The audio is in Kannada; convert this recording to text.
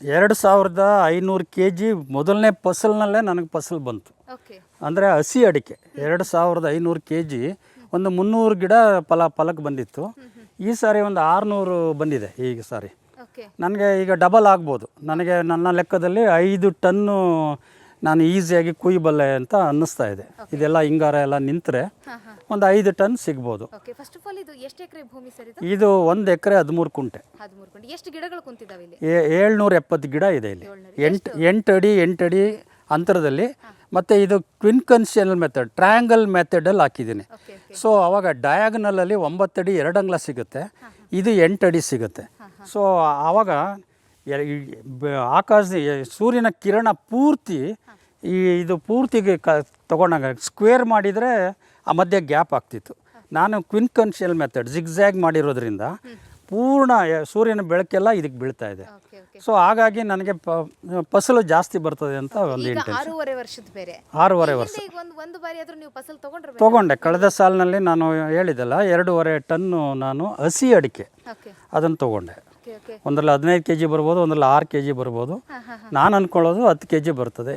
ಎರಡು ಸಾವಿರದ ಐನೂರು ಕೆ ಜಿ ಮೊದಲನೇ ಫಸಲ್ನಲ್ಲೇ ನನಗೆ ಫಸಲು ಬಂತು. ಅಂದರೆ ಹಸಿ ಅಡಿಕೆ ಎರಡು ಸಾವಿರದ ಐನೂರು ಕೆ ಜಿ ಒಂದು ಮುನ್ನೂರು ಗಿಡ ಫಲ ಫಲಕ್ಕೆ ಬಂದಿತ್ತು. ಈ ಸಾರಿ ಒಂದು ಆರುನೂರು ಬಂದಿದೆ ಈಗ ಸಾರಿ. ನನಗೆ ಈಗ ಡಬಲ್ ಆಗ್ಬೋದು. ನನಗೆ ನನ್ನ ಲೆಕ್ಕದಲ್ಲಿ ಐದು ಟನ್ನು ನಾನು ಈಸಿಯಾಗಿ ಕುಯ್ಯಬಲ್ಲೆ ಅಂತ ಅನ್ನಿಸ್ತಾ ಇದೆ. ಇದೆಲ್ಲ ಹಿಂಗಾರ ಎಲ್ಲ ನಿಂತರೆ ಒಂದು ಐದು ಟನ್ ಸಿಗ್ಬೋದು. ಓಕೆ ಫಸ್ಟ್ ಆಫ್ ಆಲ್ ಇದು ಎಷ್ಟು ಎಕರೆ ಭೂಮಿ ಸರ್ ಇದು? ಇದು ಒಂದು ಎಕರೆ ಹದಿಮೂರು ಕುಂಟೆ. ಹದಿಮೂರು ಎಷ್ಟು ಗಿಡಗಳು ಇಲ್ಲಿ? ಏಳ್ನೂರ ಎಪ್ಪತ್ತು ಗಿಡ ಇದೆ ಇಲ್ಲಿ. ಎಂಟು ಎಂಟು ಅಡಿ ಎಂಟು ಅಡಿ ಅಂತರದಲ್ಲಿ. ಮತ್ತು ಇದು ಕ್ವಿನ್ಕನ್ಷಿಯಲ್ ಮೆಥಡ್ ಟ್ರಯಾಂಗಲ್ ಮೆಥಡಲ್ಲಿ ಹಾಕಿದ್ದೀನಿ. ಸೊ ಅವಾಗ ಡಯಾಗನಲಲ್ಲಿ ಒಂಬತ್ತಡಿ ಎರಡು ಅಂಗ್ಲ ಸಿಗುತ್ತೆ. ಇದು ಎಂಟು ಅಡಿ ಸಿಗುತ್ತೆ. ಸೊ ಆವಾಗ ಆಕಾಶ ಸೂರ್ಯನ ಕಿರಣ ಪೂರ್ತಿ ಈ ಇದು ಪೂರ್ತಿಗೆ ಕ ತೊಗೊಂಡಾಗ ಸ್ಕ್ವೇರ್ ಮಾಡಿದರೆ ಆ ಮಧ್ಯೆ ಗ್ಯಾಪ್ ಆಗ್ತಿತ್ತು. ನಾನು ಕ್ವಿನ್ಕನ್ಷಿಯಲ್ ಮೆಥಡ್ ಜಿಗ್ಜ್ಯಾಗ್ ಮಾಡಿರೋದ್ರಿಂದ ಪೂರ್ಣ ಸೂರ್ಯನ ಬೆಳಕೆಲ್ಲ ಇದಕ್ಕೆ ಬೀಳ್ತಾ ಇದೆ. ಸೊ ಹಾಗಾಗಿ ನನಗೆ ಫಸಲು ಜಾಸ್ತಿ ಬರ್ತದೆ ಅಂತ ಒಂದು ಇಂಟೆನ್ಷನ್ ಆರೂವರೆ ವರ್ಷದ ಬೇರೆ. ಆರೂವರೆ ವರ್ಷ. ತಗೊಂಡೆ. ಕಳೆದ ಸಾಲಿನಲ್ಲಿ ನಾನು ಹೇಳಿದಲ್ಲ ಎರಡೂವರೆ ಟನ್ನು ನಾನು ಹಸಿ ಅಡಿಕೆ ಅದನ್ನು ತಗೊಂಡೆ. ಒಂದರಲ್ಲಿ ಹದಿನೈದು ಕೆ ಜಿ ಬರ್ಬೋದು ಒಂದರಲ್ಲಿ ಆರು ಕೆ ಜಿ ಬರ್ಬೋದು ನಾನು ಅಂದ್ಕೊಳ್ಳೋದು ಹತ್ತು ಕೆ ಜಿ ಬರ್ತದೆ.